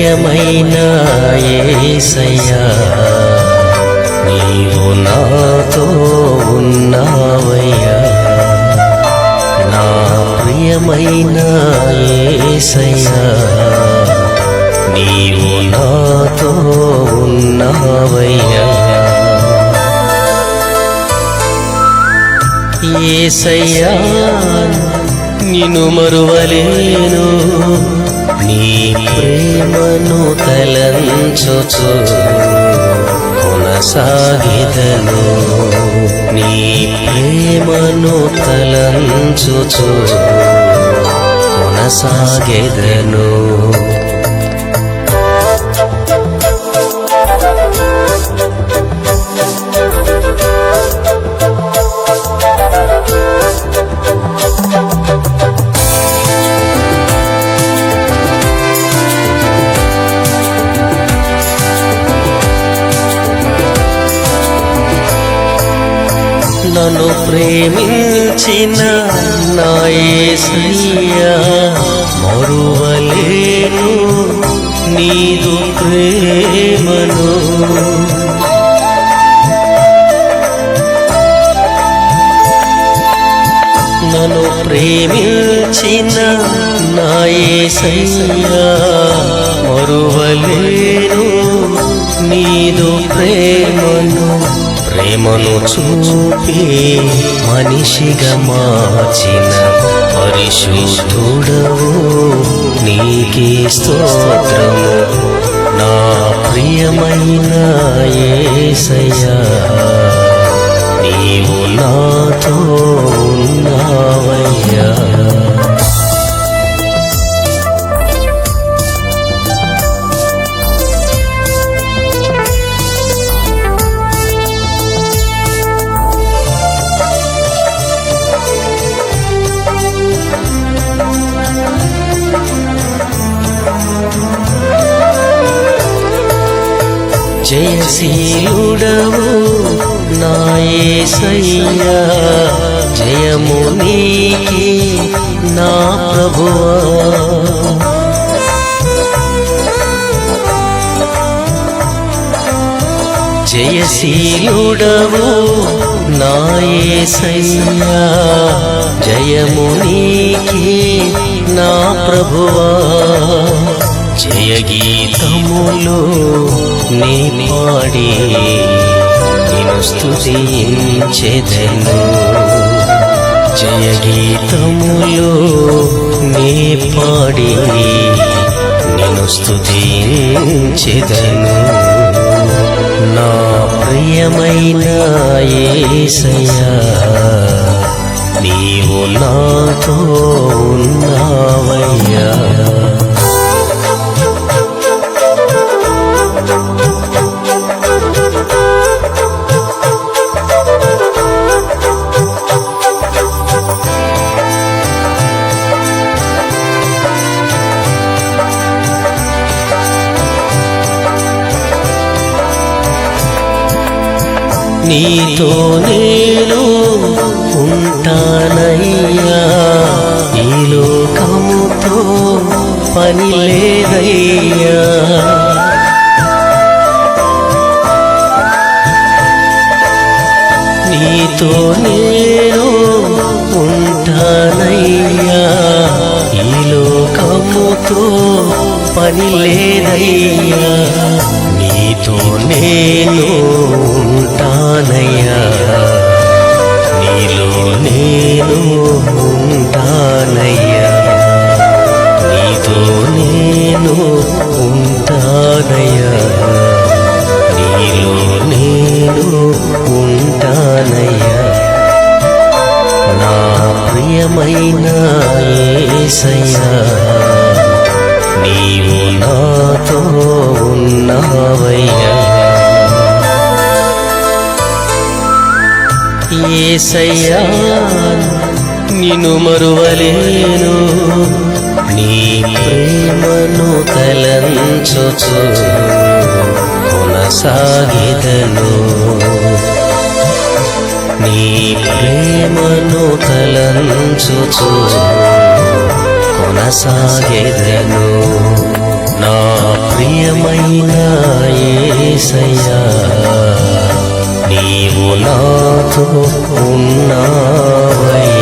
ప్రియమైన ఏసయ్యా నీవు నాతో ఉన్నావయ్యా. నా ప్రియమైన ఏసయ్యా నీవు నాతో ఉన్నావయ్యా. ఏసయ్యా నిన్ను మరువలేను. నీ ప్రేమను తలంచుచు కొనసాగిదను. నీ ప్రేమను తలంచుచు కొనసాగెదను. నన్ను ప్రేమించిన నాయసయ్యా మరువలేను నీదు ప్రేమను. నన్ను ప్రేమించిన నాయసయ్యా మరువలేను నీదు ప్రేమను. ప్రేమను చూపి మనిషిగా మార్చిన పరిశుద్ధుడవు. నీకే స్తోత్రము. నా ప్రియమైన యేసయ్యా నీవు నాతో ఉన్నావయ్యా జయశీలుడవు నాయసయ్యా జయము నీకి నా ప్రభువా. జయశీలుడవు నాయసయ్యా జయము నీకి నా ప్రభువా. జయ గీతములో నీ పాడి నేను స్తుతించెదను. జయ గీతములో నీ పాడి నేను స్తుతించెదను. నా ప్రియమైన యేసయ్యా నీవు నాతో నీతో నేను ఉంటానయ్యా. ఈ లోకముతో పని లేదయ్యా. నీతో నేను ఉంటానయ్యా. ఈ లోకముతో పని లేదయ్యా. నీతో నేను ప్రియమైన యేసయ్యా నీవు నాతో ఉన్నావయ్యా. ఏసయ్యా నిన్ను మరువలేను నీ ప్రేమను తలంచుచు కొనసాగిదను. నీ ప్రేమను కలంచుచు కొనసాగెదను. నా ప్రియమైన ఏసయ్యా నీవు నాతో ఉన్నావయ్యా.